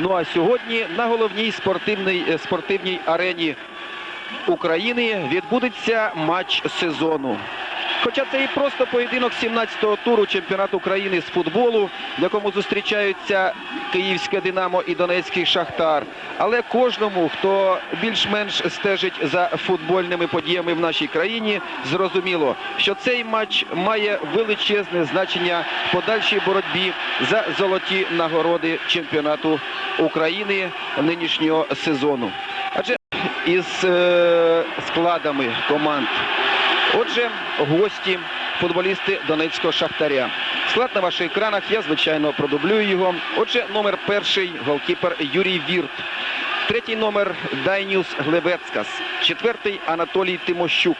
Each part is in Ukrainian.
Ну а сьогодні на головній спортивній, е, спортивній арені України відбудеться матч сезону. Хоча це і просто поєдинок 17-го туру чемпіонату України з футболу, в якому зустрічаються Київське Динамо і Донецький Шахтар. Але кожному, хто більш-менш стежить за футбольними подіями в нашій країні, зрозуміло, що цей матч має величезне значення в подальшій боротьбі за золоті нагороди чемпіонату України нинішнього сезону. Адже із е, складами команд Отже, гості, футболісти Донецького Шахтаря. Склад на ваших екранах, я, звичайно, продублюю його. Отже, номер перший голкіпер Юрій Вірт. Третій номер Дайнюс Глебецкас. Четвертий Анатолій Тимощук.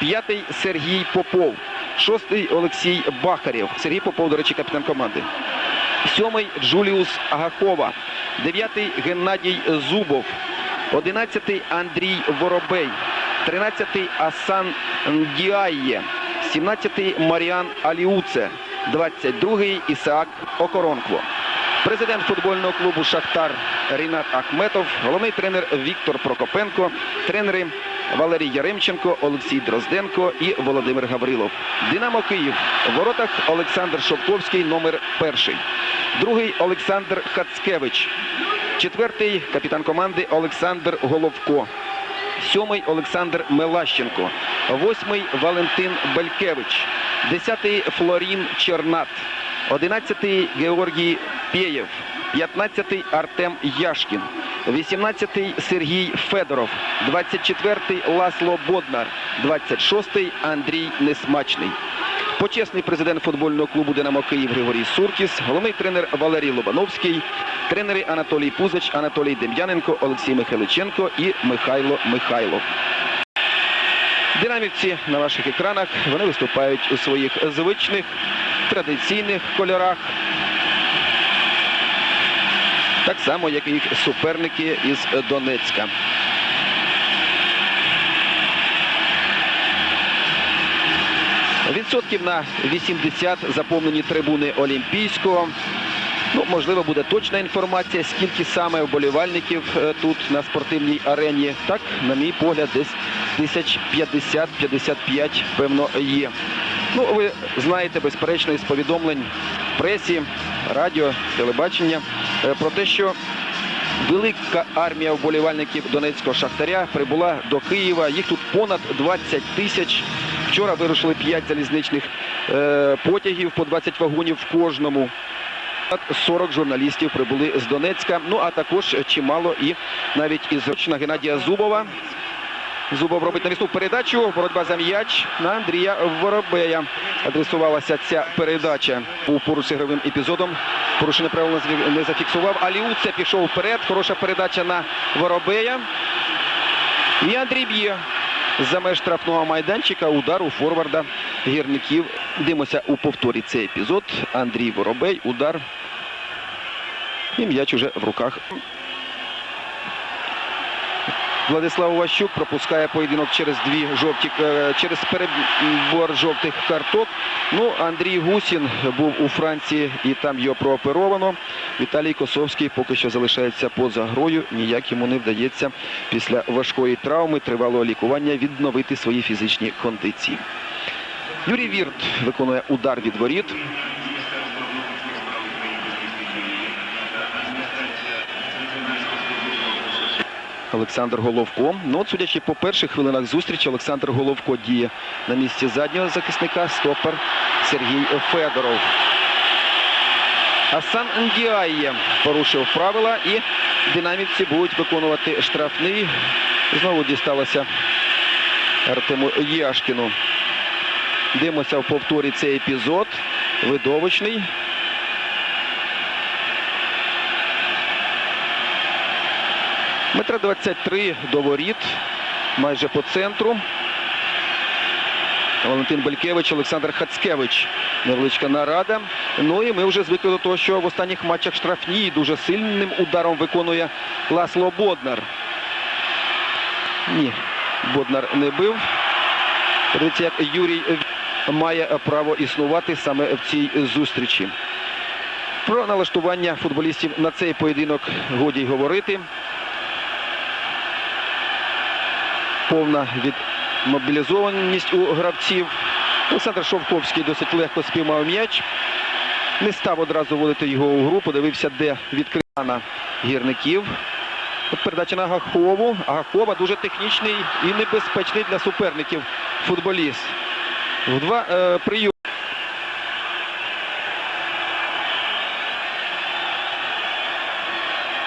П'ятий Сергій Попов. Шостий Олексій Бахарєв. Сергій Попов, до речі, капітан команди. Сьомий Джуліус Агахова. Дев'ятий Геннадій Зубов. Одинадцятий Андрій Воробей. 13-й Асан Ndіає, 17-й Маріан Аліуце, 22-й Ісаак Окоронкво. Президент футбольного клубу Шахтар Рінат Ахметов, головний тренер Віктор Прокопенко, тренери Валерій Яремченко, Олексій Дрозденко і Володимир Гаврилов. Динамо Київ. В воротах Олександр Шовковський, номер перший. Другий Олександр Хацкевич. Четвертий капітан команди Олександр Головко. Сьомий Олександр Мелащенко. Восьмий Валентин Белькевич. Десятий Флорін Чернат. Одинадцятий Георгій Пєєв. П'ятнадцятий Артем Яшкін. Вісімнадцятий Сергій Федоров. Двадцять четвертий Ласло Боднар. Двадцять шостий Андрій Несмачний. Почесний президент футбольного клубу Динамо Київ Григорій Суркіс, головний тренер Валерій Лобановський, тренери Анатолій Пузич, Анатолій Дем'яненко, Олексій Михайличенко і Михайло Михайлов. Динамівці на ваших екранах вони виступають у своїх звичних традиційних кольорах. Так само, як і їх суперники із Донецька. Відсотків на 80 заповнені трибуни Олімпійського. Ну, можливо, буде точна інформація, скільки саме вболівальників е, тут на спортивній арені. Так, на мій погляд, десь тисяч 50-55, певно, є. Ну, ви знаєте, безперечно, із повідомлень пресі, радіо, телебачення е, про те, що Велика армія вболівальників Донецького Шахтаря прибула до Києва. Їх тут понад 20 тисяч. Вчора вирушили 5 залізничних е, потягів по 20 вагонів в кожному. 40 журналістів прибули з Донецька. Ну а також чимало і навіть із Рочна Геннадія Зубова. Зубов робить навісну передачу. Боротьба за м'яч на Андрія Воробея. Адресувалася ця передача. Був поруч з ігровим епізодом. Порушення правил не зафіксував. Аліуце пішов вперед. Хороша передача на Воробея. І Андрій б'є за меж штрафного майданчика. Удар у форварда гірників. Дивимося у повторі цей епізод. Андрій Воробей. Удар. І м'яч уже в руках Владислав Ващук пропускає поєдинок через дві жовті е, через перебор жовтих карток. Ну Андрій Гусін був у Франції і там його прооперовано. Віталій Косовський поки що залишається поза грою. Ніяк йому не вдається після важкої травми тривалого лікування відновити свої фізичні кондиції. Юрій Вірт виконує удар від воріт. Олександр Головко. Ну, от, судячи по перших хвилинах зустрічі, Олександр Головко діє на місці заднього захисника. Стопер Сергій Федоров. Асан Ндіає порушив правила і динамівці будуть виконувати штрафний. Знову дісталося Артему Яшкіну. Дивимося в повторі цей епізод. Видовищний. Метра 23 до воріт, майже по центру. Валентин Белькевич, Олександр Хацкевич. Невеличка нарада. Ну і ми вже звикли до того, що в останніх матчах штрафні дуже сильним ударом виконує Ласло Боднар. Ні, Боднар не бив. Подивіться, як Юрій має право існувати саме в цій зустрічі. Про налаштування футболістів на цей поєдинок годі й говорити. Повна відмобілізованість у гравців. Олександр Шовковський досить легко спіймав м'яч. Не став одразу вводити його у гру, подивився, де відкрита гірників. От передача на Гахову. Гахова дуже технічний і небезпечний для суперників футболіст. В два е, прийоми.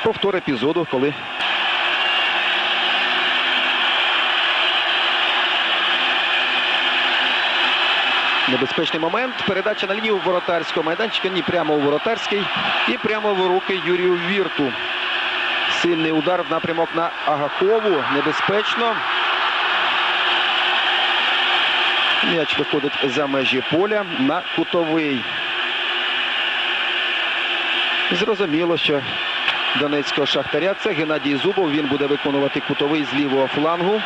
Повтор епізоду, коли Небезпечний момент. Передача на лінію воротарського майданчика. Ні, прямо у воротарський. І прямо в руки Юрію Вірту. Сильний удар в напрямок на Агахову. Небезпечно. М'яч виходить за межі поля на кутовий. Зрозуміло, що Донецького шахтаря це Геннадій Зубов. Він буде виконувати кутовий з лівого флангу.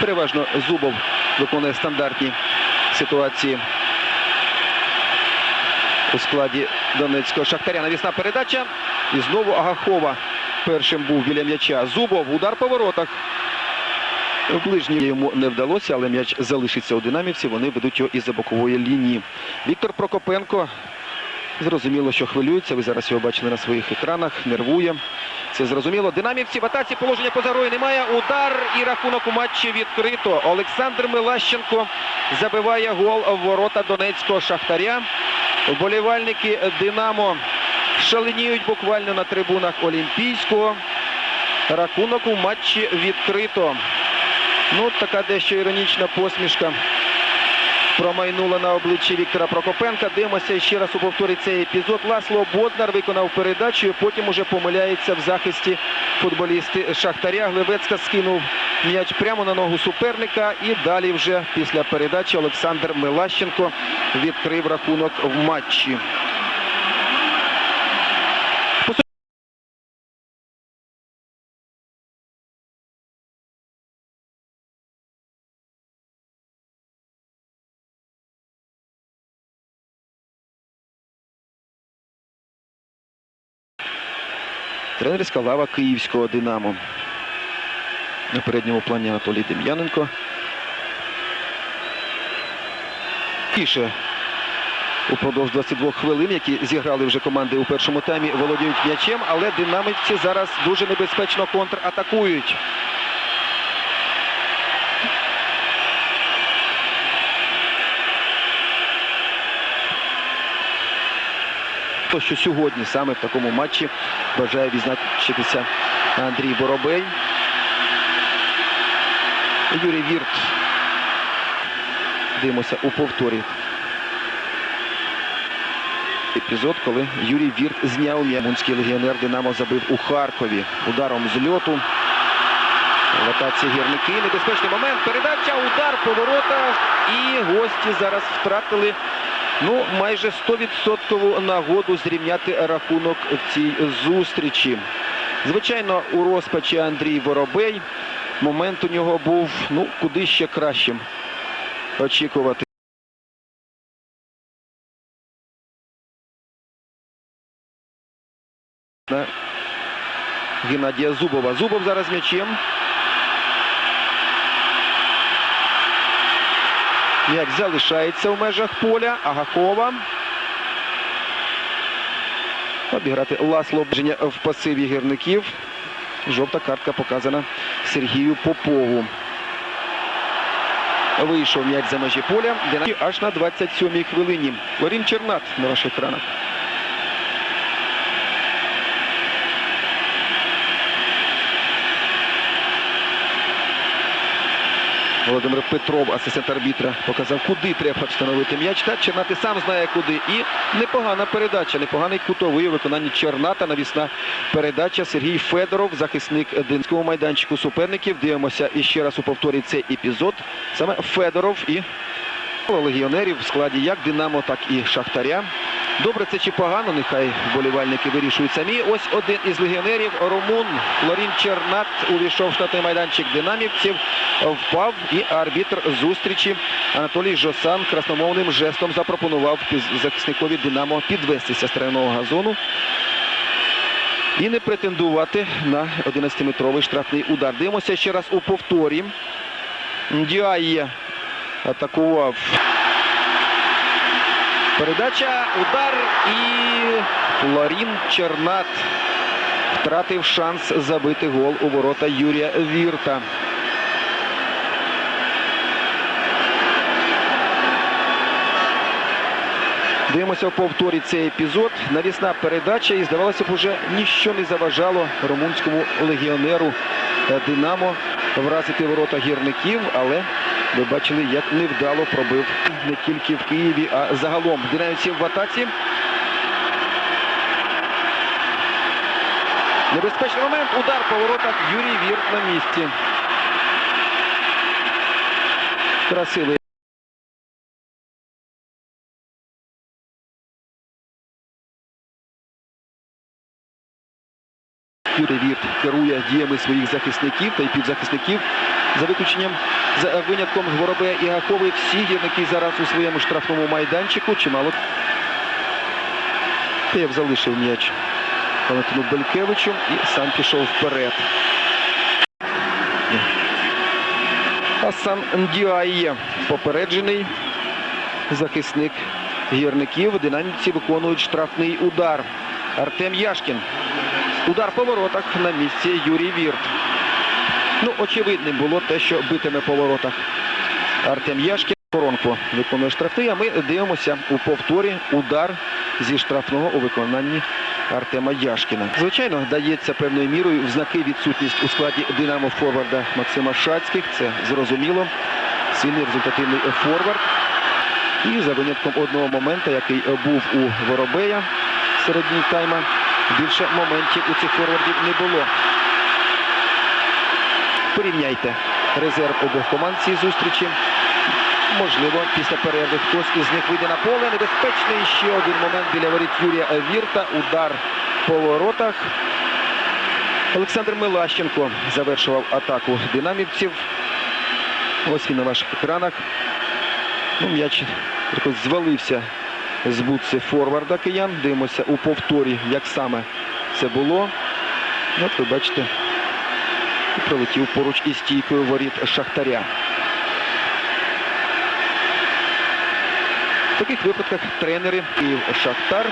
Переважно Зубов виконує стандартні ситуації у складі Донецького шахтаря. Навісна передача. І знову Агахова першим був біля м'яча. Зубов. Удар по воротах. Ближній йому не вдалося, але м'яч залишиться у динамівці. Вони ведуть його із-за бокової лінії. Віктор Прокопенко. Зрозуміло, що хвилюється. Ви зараз його бачили на своїх екранах. Нервує. Це зрозуміло. Динамівці в атаці положення поза грою немає. Удар і рахунок у матчі відкрито. Олександр Милащенко забиває гол в ворота Донецького шахтаря. Вболівальники Динамо шаленіють буквально на трибунах Олімпійського. Рахунок у матчі відкрито. Ну, така дещо іронічна посмішка промайнула на обличчі Віктора Прокопенка. Дивимося ще раз у повторі цей епізод. Ласло Боднар виконав передачу. і Потім уже помиляється в захисті футболісти Шахтаря. Глевецька скинув м'яч прямо на ногу суперника. І далі вже після передачі Олександр Милащенко відкрив рахунок в матчі. Тренерська лава київського Динамо. На передньому плані Анатолій Дем'яненко. Тіше упродовж 22 хвилин, які зіграли вже команди у першому таймі, володіють м'ячем, але динамівці зараз дуже небезпечно контратакують. То, що сьогодні саме в такому матчі бажає відзначитися Андрій Боробей. Юрій Вірт. Дивимося у повторі. Епізод, коли Юрій Вірт зняв. Мунський легіонер Динамо забив у Харкові ударом з льоту. В атаці гірники. Небезпечний момент. Передача, удар по воротах. І гості зараз втратили ну, майже 100% нагоду зрівняти рахунок в цій зустрічі. Звичайно, у розпачі Андрій Воробей. Момент у нього був ну, куди ще кращим очікувати. Геннадія Зубова. Зубов зараз м'ячем. М'яч залишається в межах поля. Агакова. Обіграти Ласло в пасиві гірників. Жовта картка показана Сергію Попову. Вийшов м'яч за межі поля. Аж на 27-й хвилині. Лорін Чернат на ваших екранах. Володимир Петров, асистент арбітра, показав, куди треба встановити м'яч. Та Чернат і сам знає куди. І непогана передача, непоганий кутовий у виконанні Черната. Навісна передача. Сергій Федоров, захисник Динського майданчику суперників. Дивимося іще раз у повторі цей епізод. Саме Федоров і легіонерів в складі як Динамо, так і Шахтаря. Добре, це чи погано, нехай вболівальники вирішують самі. Ось один із легіонерів Румун Флорін Чернат увійшов в штатний майданчик динамівців, впав і арбітр зустрічі Анатолій Жосан красномовним жестом запропонував захисникові Динамо підвестися з тренного газону і не претендувати на 11-метровий штрафний удар. Дивимося ще раз у повторі. Діає атакував. Передача, удар і Флорін Чернат втратив шанс забити гол у ворота Юрія Вірта. Дивимося в повторі цей епізод. Навісна передача і здавалося б, уже ніщо не заважало румунському легіонеру Динамо вразити ворота гірників, але ви бачили, як невдало пробив не тільки в Києві, а загалом. Динамівці в атаці. Небезпечний момент. Удар по воротах. Юрій Вірт на місці. Красивий. Юрій керує діями своїх захисників та й півзахисників. За виключенням, за винятком Воробея і Гахови, всі гірники зараз у своєму штрафному майданчику. Чимало. Київ залишив м'яч Валентину Белькевичу і сам пішов вперед. Асан Ndіає попереджений захисник гірників. Динамівці виконують штрафний удар. Артем Яшкін. Удар по воротах на місці Юрій Вірт. Ну, очевидним було те, що битиме по воротах Артем Яшкін. Коронко виконує штрафи, а ми дивимося у повторі удар зі штрафного у виконанні Артема Яшкіна. Звичайно, дається певною мірою в знаки відсутність у складі Динамо Форварда Максима Шацьких. Це зрозуміло. Сильний результативний форвард. І за винятком одного моменту, який був у Воробея середній тайма, більше моментів у цих форвардів не було. Порівняйте резерв обох команд цієї зустрічі. Можливо, після перерви хтось із них вийде на поле. Небезпечний ще один момент біля воріт Юрія Вірта. Удар по воротах. Олександр Милащенко завершував атаку динамівців. Ось він на ваших екранах. Ну, м'яч якось звалився з форварда киян. Дивимося у повторі, як саме це було. Ну, От ви бачите, прилетів поруч із стійкою воріт Шахтаря. В таких випадках тренери і Шахтар.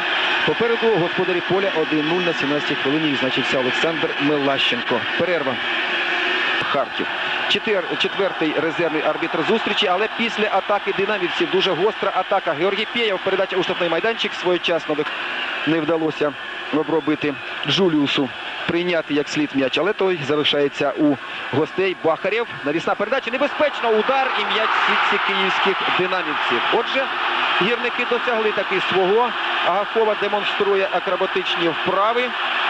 Попереду господарі поля 1-0 на 17-й хвилині відзначився Олександр Милащенко. Перерва. Харків. Четвер, четвертий резервний арбітр зустрічі, але після атаки динамівців дуже гостра атака. Георгій Пєєв передача у штрафний майданчик своєчасно не вдалося обробити Джуліусу прийняти як слід м'яч, але той залишається у гостей Бахарєв. Навісна передача. Небезпечно удар і м'яч сітці київських динамівців. Отже, гірники досягли таки свого. Агахова демонструє акробатичні вправи.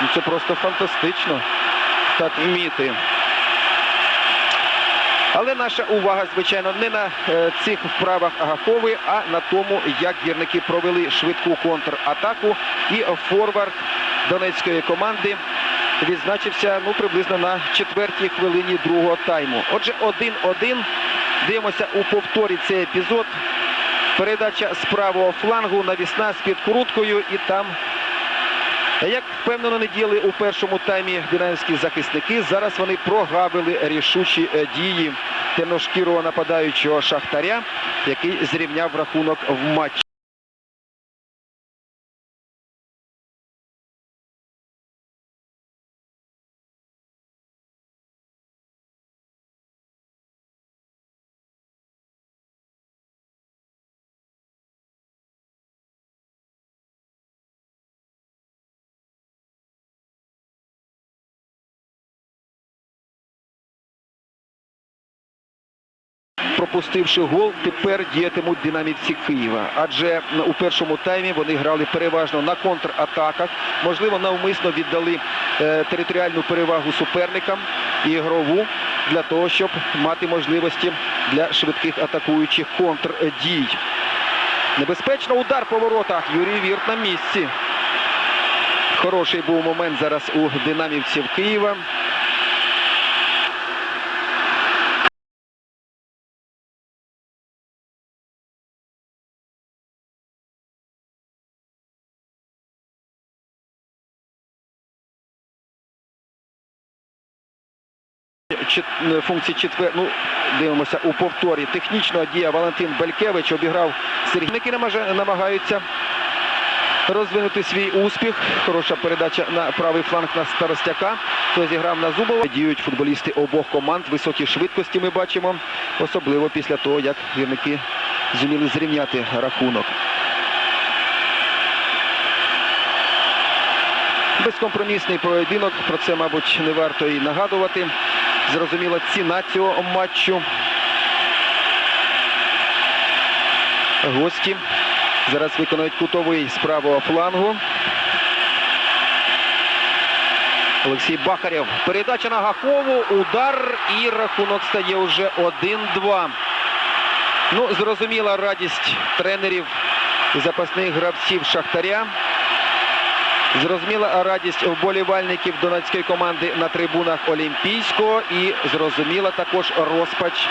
І це просто фантастично так вміти. Але наша увага, звичайно, не на е, цих вправах Агахови, а на тому, як гірники провели швидку контратаку. І форвард донецької команди відзначився ну, приблизно на четвертій хвилині другого тайму. Отже, 1-1. Дивимося у повторі цей епізод. Передача з правого флангу, навісна з підкруткою і там як впевнено не діяли у першому таймі динамівські захисники, зараз вони прогавили рішучі е, дії темношкірого нападаючого Шахтаря, який зрівняв рахунок в матчі. Пропустивши гол, тепер діятимуть динамівці Києва. Адже у першому таймі вони грали переважно на контратаках. Можливо, навмисно віддали е, територіальну перевагу суперникам і ігрову для того, щоб мати можливості для швидких атакуючих контрдій. Небезпечно удар по воротах. Юрій Вірт на місці. Хороший був момент зараз у динамівців Києва. Функції четвер... Ну, дивимося у повторі. Технічно дія Валентин Белькевич обіграв Сергій. Які намагаються розвинути свій успіх. Хороша передача на правий фланг на Старостяка. Хто зіграв на Зубова. Діють футболісти обох команд. Високі швидкості ми бачимо. Особливо після того, як гірники зуміли зрівняти рахунок. Безкомпромісний поєдинок. Про це, мабуть, не варто і нагадувати. Зрозуміла ціна цього матчу. Гості зараз виконують кутовий з правого флангу. Олексій Бахарєв. Передача на Гахову. Удар і рахунок стає вже 1-2. Ну, зрозуміла радість тренерів і запасних гравців Шахтаря. Зрозуміла радість вболівальників донецької команди на трибунах Олімпійського і зрозуміла також розпач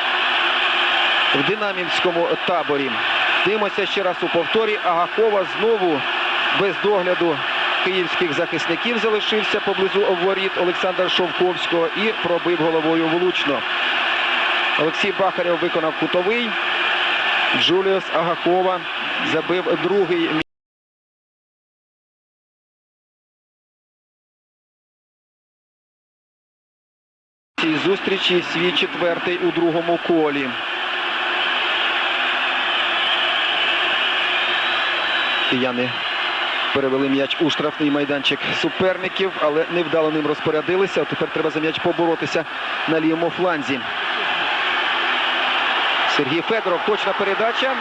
в динамівському таборі. Дивимося ще раз у повторі. Агахова знову без догляду київських захисників залишився поблизу воріт Олександра Шовковського і пробив головою влучно. Олексій Бахарєв виконав кутовий. Джуліус Агахова забив другий зустрічі свій четвертий у другому колі. Кияни перевели м'яч у штрафний майданчик суперників, але невдало ним розпорядилися. Тепер треба за м'яч поборотися на лівому фланзі. Сергій Федоров, точна передача.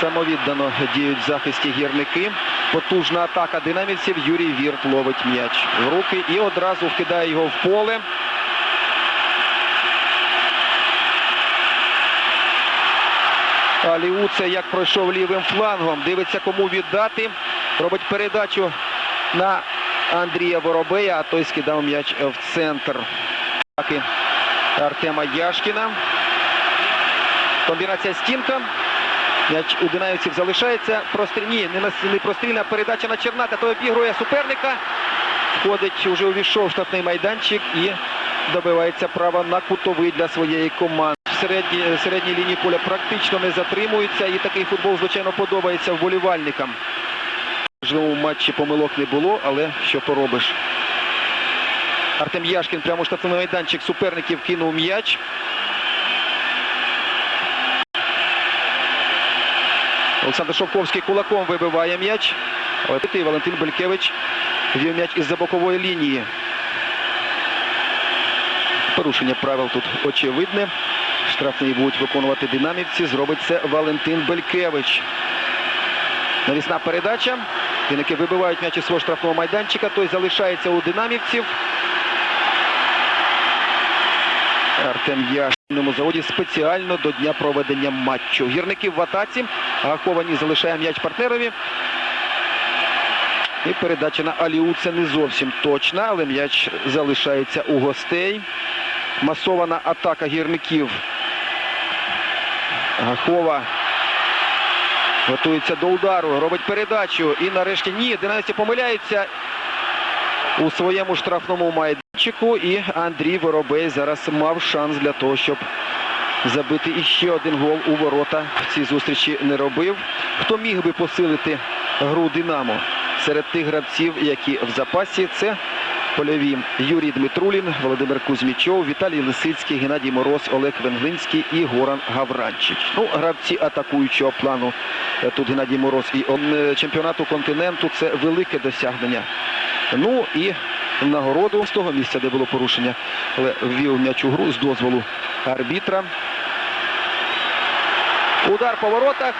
Самовіддано діють в захисті гірники. Потужна атака динамівців. Юрій Вірт ловить м'яч в руки і одразу вкидає його в поле. Аліуце як пройшов лівим флангом. Дивиться, кому віддати. Робить передачу на Андрія Воробея, а той скидав м'яч в центр. Артема Яшкіна. Комбінація стінка. М'яч у Динаївців залишається. Прострі... Ні, не, прострільна передача на Черната. Той обігрує суперника. Входить, уже увійшов в штрафний майданчик і добивається права на кутовий для своєї команди. В середній, середній лінії поля практично не затримується. І такий футбол, звичайно, подобається вболівальникам. Можливо, у матчі помилок не було, але що поробиш. Артем Яшкін прямо у штрафний майданчик суперників кинув м'яч. Олександр Шовковський кулаком вибиває м'яч. І Валентин Белькевич вів м'яч із-за бокової лінії. Порушення правил тут очевидне. Штрафний будуть виконувати динамівці. Зробить це Валентин Белькевич. Навісна передача. Віники вибивають м'яч із свого штрафного майданчика. Той залишається у динамівців. Артем Яшному заводі спеціально до дня проведення матчу. Гірників в атаці. Гаховані залишає м'яч партнерові. І передача на Аліу це не зовсім точна, але м'яч залишається у гостей. Масована атака гірників. Гахова готується до удару, робить передачу. І нарешті ні, динамівці помиляються у своєму штрафному майданчику. І Андрій Воробей зараз мав шанс для того, щоб забити іще один гол у ворота. В цій зустрічі не робив. Хто міг би посилити гру Динамо серед тих гравців, які в запасі, це польові Юрій Дмитрулін, Володимир Кузьмічов, Віталій Лисицький, Геннадій Мороз, Олег Венглинський і Горан Гавранчик. Ну, гравці атакуючого плану е, тут Геннадій Мороз і е, чемпіонату континенту це велике досягнення. Ну і нагороду з того місця, де було порушення, але ввів м'яч у гру з дозволу арбітра. Удар по воротах.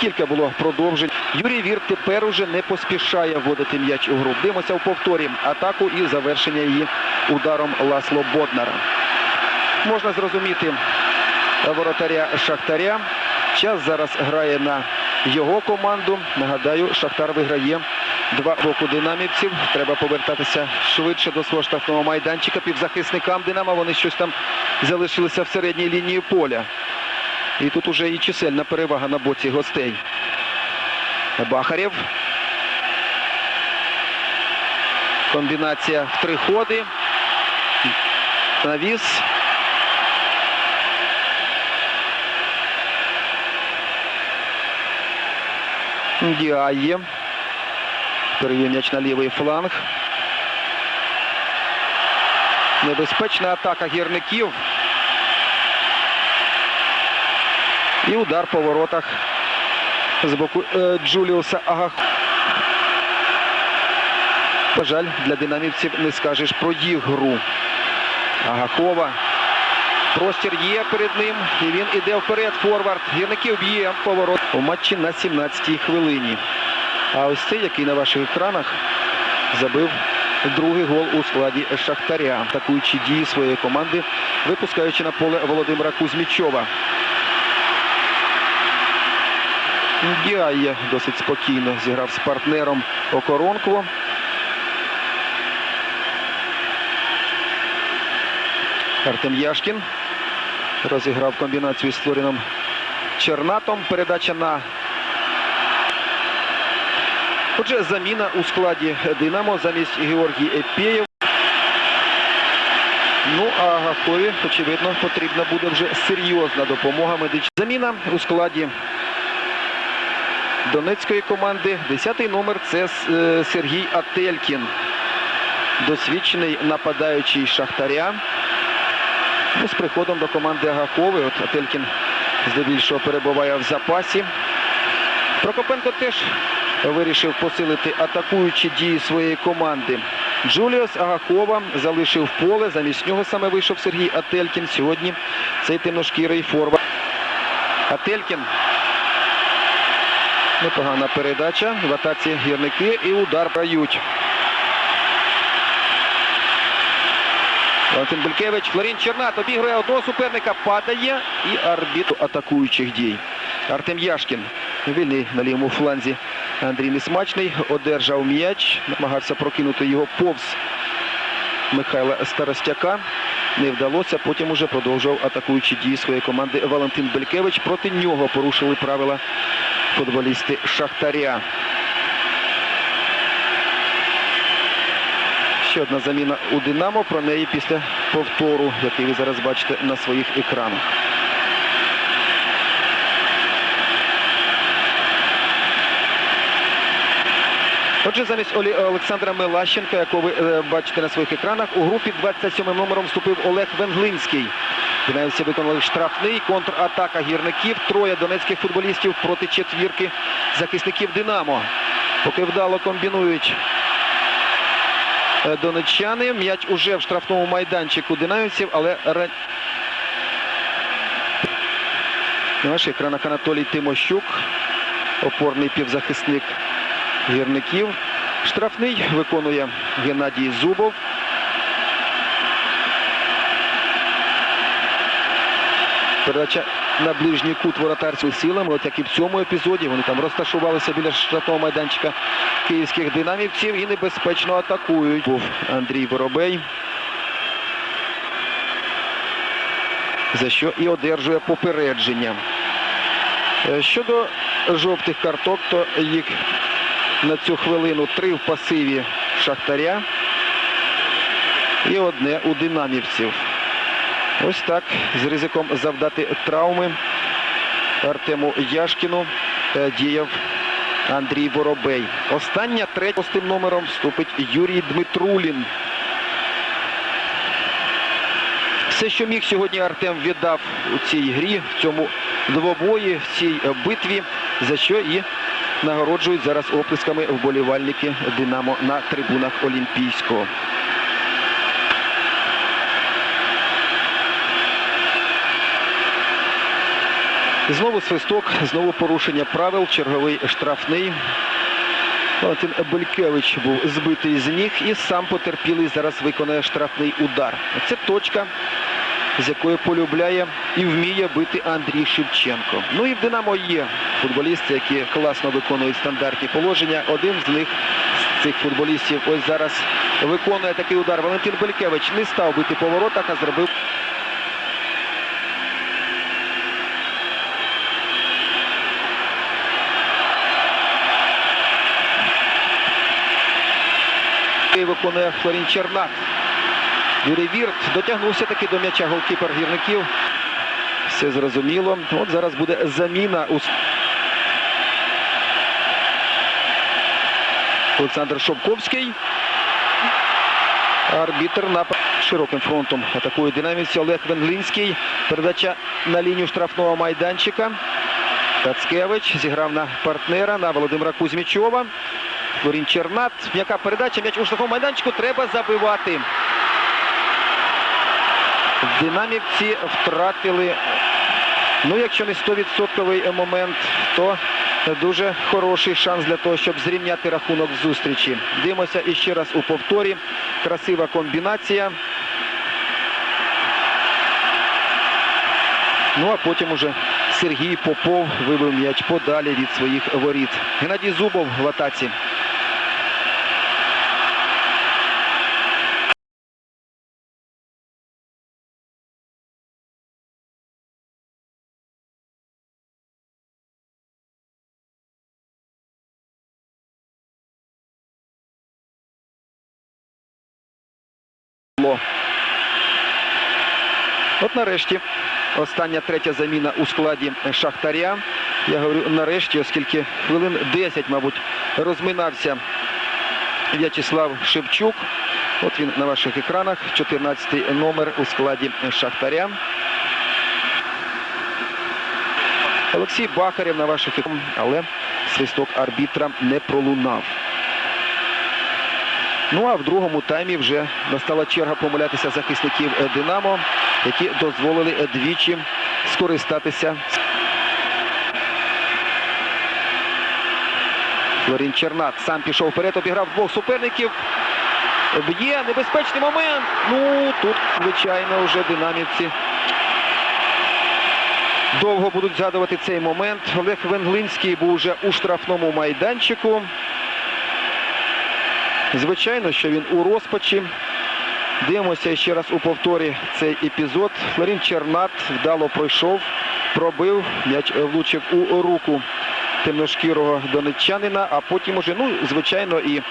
Кілька було продовжень. Юрій Вір тепер уже не поспішає вводити м'яч у гру. Дивимося в повторі атаку і завершення її ударом Ласло Боднара. можна зрозуміти воротаря Шахтаря. Час зараз грає на його команду. Нагадаю, Шахтар виграє два боку динамівців. Треба повертатися швидше до свого штрафного майданчика. Півзахисникам Динамо вони щось там залишилися в середній лінії поля. І тут уже і чисельна перевага на боці гостей. Бахарєв. Комбінація в три ходи. Навіс. Діає. Перевів м'яч на лівий фланг. Небезпечна атака гірників. І удар по воротах з боку е, Джуліуса Агах. На жаль, для динамівців не скажеш про їх гру. Агахова. Простір є перед ним. І він іде вперед. Форвард. Гірників б'є поворот у матчі на 17-й хвилині. А ось цей, який на ваших екранах забив другий гол у складі Шахтаря, атакуючи дії своєї команди, випускаючи на поле Володимира Кузьмічова. Діає досить спокійно зіграв з партнером Окоронкво. Артем Яшкін розіграв комбінацію з Флоріном Чернатом. Передача на Отже, заміна у складі Динамо замість Георгій Епєєв. Ну, а Гахові, очевидно, потрібна буде вже серйозна допомога медична. Заміна у складі Донецької команди. Десятий номер це е, Сергій Ателькін. Досвідчений нападаючий Шахтаря. З приходом до команди Агахови. От Ателькін здебільшого перебуває в запасі. Прокопенко теж вирішив посилити атакуючі дії своєї команди. Джуліус Агахова залишив поле. Замість нього саме вийшов Сергій Ателькін. Сьогодні цей темношкірий форвард. Ателькін. Непогана передача. В атаці гірники і удар брають. Валентин Белькевич, Флорін Чернат обігрує одного суперника, падає і арбітру атакуючих дій. Артем Яшкін, вільний на лівому фланзі. Андрій Несмачний одержав м'яч, намагався прокинути його повз Михайла Старостяка. Не вдалося, потім уже продовжував атакуючі дії своєї команди Валентин Белькевич. Проти нього порушили правила футболісти Шахтаря. Ще одна заміна у Динамо. Про неї після повтору, який ви зараз бачите на своїх екранах. Отже, замість Олександра Мелащенка, якого ви е, бачите на своїх екранах, у групі 27 номером вступив Олег Венглинський. Динамівці виконали штрафний контратака гірників. Троє донецьких футболістів проти четвірки захисників Динамо. Поки вдало комбінують донеччани. М'яч уже в штрафному майданчику динамівців, але ра- на ваших екранах Анатолій Тимощук, опорний півзахисник гірників. Штрафний виконує Геннадій Зубов. Передача на ближній кут воротарських силами, от як і в цьому епізоді. Вони там розташувалися біля штрафного майданчика київських динамівців і небезпечно атакують. Був Андрій Воробей. За що і одержує попередження. Е, Щодо жовтих карток, то їх на цю хвилину три в пасиві Шахтаря і одне у динамівців. Ось так з ризиком завдати травми Артему Яшкіну е, діяв Андрій Воробей. Остання третя з тим номером вступить Юрій Дмитрулін. Все, що міг сьогодні Артем віддав у цій грі, в цьому двобої, в цій битві, за що і нагороджують зараз оплесками вболівальники Динамо на трибунах Олімпійського. Знову свисток, знову порушення правил, черговий штрафний. Валентин Белькевич був збитий з ніг і сам потерпілий зараз виконує штрафний удар. Це точка, з якої полюбляє і вміє бити Андрій Шевченко. Ну і в Динамо є футболісти, які класно виконують стандартні положення. Один з них з цих футболістів ось зараз виконує такий удар. Валентин Белькевич не став бити по воротах, а зробив. І виконує Флорін Чернак. Юрій Вірт дотягнувся таки до м'яча голкіпер гірників. Все зрозуміло. От зараз буде заміна у Олександр Шовковський. Арбітр на широким фронтом атакує динамівці Олег Венглінський. Передача на лінію штрафного майданчика. Тацкевич зіграв на партнера на Володимира Кузьмічова. Флорін Чернат. М'яка передача. М'яч у штрафному майданчику. Треба забивати. Динамівці втратили, ну якщо не 100% момент, то дуже хороший шанс для того, щоб зрівняти рахунок зустрічі. Дивимося іще раз у повторі. Красива комбінація. Ну а потім уже Сергій Попов вибив м'яч подалі від своїх воріт. Геннадій Зубов в атаці. От нарешті остання третя заміна у складі Шахтаря. Я говорю нарешті, оскільки хвилин 10, мабуть, розминався В'ячеслав Шевчук. От він на ваших екранах. 14-й номер у складі Шахтаря. Олексій Бахарєв на ваших екранах, але свисток арбітра не пролунав. Ну а в другому таймі вже настала черга помилятися захисників е, Динамо, які дозволили е, двічі скористатися. Флорін Чернат сам пішов вперед, обіграв двох суперників. Б'є небезпечний момент. Ну тут, звичайно, вже динамівці довго будуть згадувати цей момент. Олег Венглинський був вже у штрафному майданчику. Звичайно, що він у розпачі. Дивимося ще раз у повторі цей епізод. Флорін Чернат вдало пройшов, пробив, м'яч влучив у руку темношкірого донеччанина, а потім уже, ну, звичайно, і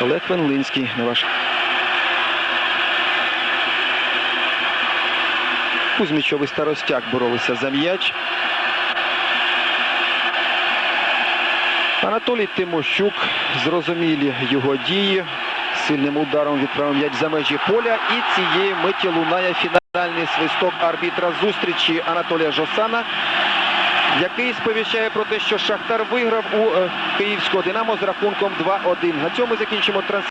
Олег Венлинський на ваш. Кузьмічов і Старостяк боролися за м'яч. Анатолій Тимощук, зрозумілі його дії. Сильним ударом відправив м'яч за межі поля. І цієї миті лунає фінальний свисток арбітра зустрічі Анатолія Жосана, який сповіщає про те, що Шахтар виграв у е, київського Динамо з рахунком 2-1. На цьому закінчимо трансляцію.